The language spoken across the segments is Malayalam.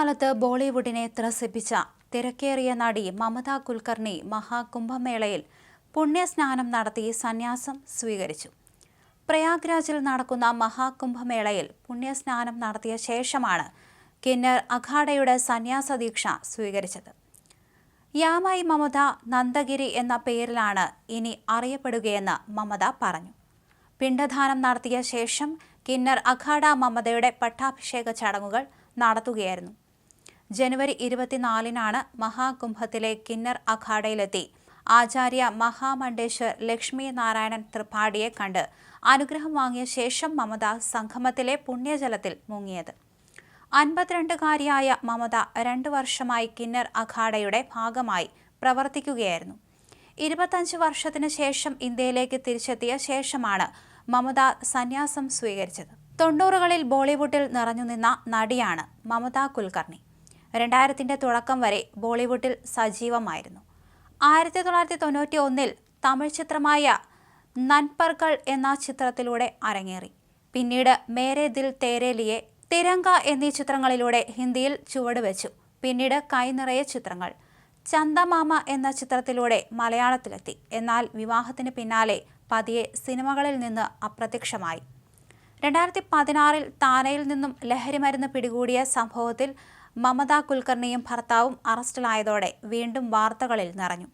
കാലത്ത് ബോളിവുഡിനെ ത്രസിപ്പിച്ച തിരക്കേറിയ നടി മമത കുൽക്കർണി മഹാകുംഭമേളയിൽ പുണ്യസ്നാനം നടത്തി സന്യാസം സ്വീകരിച്ചു. പ്രയാഗ്രാജിൽ നടക്കുന്ന മഹാകുംഭമേളയിൽ പുണ്യസ്നാനം നടത്തിയ ശേഷമാണ് കിന്നർ അഖാഡയുടെ സന്യാസ ദീക്ഷ സ്വീകരിച്ചത്. യാമായി മമത നന്ദഗിരി എന്ന പേരിലാണ് ഇനി അറിയപ്പെടുകയെന്ന് മമത പറഞ്ഞു. പിണ്ഡദാനം നടത്തിയ ശേഷം കിന്നർ അഖാഡ മമതയുടെ പട്ടാഭിഷേക ചടങ്ങുകൾ നടത്തുകയായിരുന്നു. ജനുവരി ഇരുപത്തിനാലിനാണ് മഹാകുംഭത്തിലെ കിന്നർ അഖാഡയിലെത്തി. ആചാര്യ മഹാമണ്ഡേശ്വർ ലക്ഷ്മി നാരായണൻ ത്രിപാഠിയെ കണ്ട് അനുഗ്രഹം വാങ്ങിയ ശേഷം മമത സംഗമത്തിലെ പുണ്യജലത്തിൽ മുങ്ങിയത്. അൻപത്തിരണ്ടുകാരിയായ മമത രണ്ടു വർഷമായി കിന്നർ അഖാഡയുടെ ഭാഗമായി പ്രവർത്തിക്കുകയായിരുന്നു. ഇരുപത്തഞ്ച് വർഷത്തിന് ശേഷം ഇന്ത്യയിലേക്ക് തിരിച്ചെത്തിയ ശേഷമാണ് മമത സന്യാസം സ്വീകരിച്ചത്. തൊണ്ണൂറുകളിൽ ബോളിവുഡിൽ നിറഞ്ഞുനിന്ന നടിയാണ് മമത കുൽക്കർണി. രണ്ടായിരത്തിന്റെ തുടക്കം വരെ ബോളിവുഡിൽ സജീവമായിരുന്നു. ആയിരത്തി തൊള്ളായിരത്തി തൊണ്ണൂറ്റി ഒന്നിൽ തമിഴ് ചിത്രമായ നൻപർകൾ എന്ന ചിത്രത്തിലൂടെ അരങ്ങേറി. പിന്നീട് മേരെ ദിൽ തേരേലിയെ തിരങ്ക എന്നീ ചിത്രങ്ങളിലൂടെ ഹിന്ദിയിൽ ചുവടുവെച്ചു. പിന്നീട് കൈനിറയെ ചിത്രങ്ങൾ ചന്ദമാമ എന്ന ചിത്രത്തിലൂടെ മലയാളത്തിലെത്തി. എന്നാൽ വിവാഹത്തിന് പിന്നാലെ പതിയെ സിനിമകളിൽ നിന്ന് അപ്രത്യക്ഷമായി. രണ്ടായിരത്തി പതിനാറിൽ താനയിൽ നിന്നും ലഹരിമരുന്ന് പിടികൂടിയ സംഭവത്തിൽ മമത കുൽക്കർണിയും ഭർത്താവും അറസ്റ്റിലായതോടെ വീണ്ടും വാർത്തകളിൽ നിറഞ്ഞു.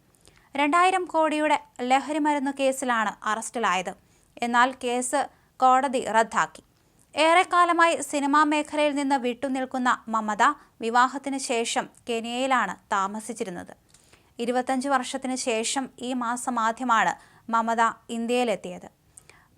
രണ്ടായിരം കോടിയുടെ ലഹരിമരുന്ന് കേസിലാണ് അറസ്റ്റിലായത്. എന്നാൽ കേസ് കോടതി റദ്ദാക്കി. ഏറെക്കാലമായി സിനിമാ മേഖലയിൽ നിന്ന് വിട്ടുനിൽക്കുന്ന മമത വിവാഹത്തിന് ശേഷം കെനിയയിലാണ് താമസിച്ചിരുന്നത്. ഇരുപത്തഞ്ച് വർഷത്തിന് ശേഷം ഈ മാസം ആദ്യമാണ് മമത ഇന്ത്യയിലെത്തിയത്.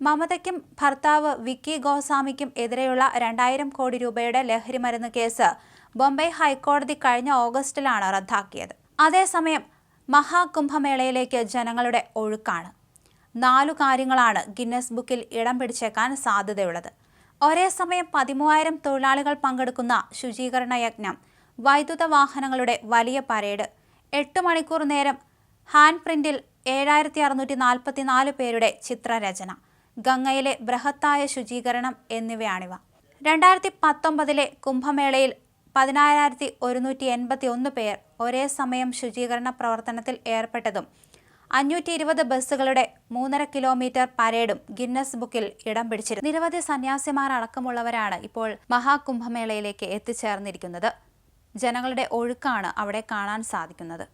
മമതയ്ക്കും ഭർത്താവ് വിക്കി ഗോസ്വാമിക്കും എതിരെയുള്ള രണ്ടായിരം കോടി രൂപയുടെ ലഹരിമരുന്ന് കേസ് ബോംബെ ഹൈക്കോടതി കഴിഞ്ഞ ഓഗസ്റ്റിലാണ് റദ്ദാക്കിയത്. അതേസമയം മഹാകുംഭമേളയിലേക്ക് ജനങ്ങളുടെ ഒഴുക്കാണ്. നാലു കാര്യങ്ങളാണ് ഗിന്നസ് ബുക്കിൽ ഇടം പിടിച്ചേക്കാൻ സാധ്യതയുള്ളത്. ഒരേ സമയം പതിമൂവായിരം തൊഴിലാളികൾ പങ്കെടുക്കുന്ന ശുചീകരണ യജ്ഞം വൈദ്യുത വാഹനങ്ങളുടെ വലിയ പരേഡ് എട്ട് മണിക്കൂർ നേരം ഹാൻഡ് പ്രിന്റിൽ ഏഴായിരത്തി അറുന്നൂറ്റി നാൽപ്പത്തി നാല് പേരുടെ ചിത്രരചന ഗംഗയിലെ ബൃഹത്തായ ശുചീകരണം എന്നിവയാണിവ. രണ്ടായിരത്തി പത്തൊമ്പതിലെ കുംഭമേളയിൽ പതിനായിരത്തി ഒരുന്നൂറ്റി എൺപത്തി ഒന്ന് പേർ ഒരേ സമയം ശുചീകരണ പ്രവർത്തനത്തിൽ ഏർപ്പെട്ടതും അഞ്ഞൂറ്റി ഇരുപത് ബസ്സുകളുടെ മൂന്നര കിലോമീറ്റർ പരേഡും ഗിന്നസ് ബുക്കിൽ ഇടം പിടിച്ചിരുന്നു. നിരവധി സന്യാസിമാർ അടക്കമുള്ളവരാണ് ഇപ്പോൾ മഹാകുംഭമേളയിലേക്ക് എത്തിച്ചേർന്നിരിക്കുന്നത്. ജനങ്ങളുടെ ഒഴുക്കാണ് അവിടെ കാണാൻ സാധിക്കുന്നത്.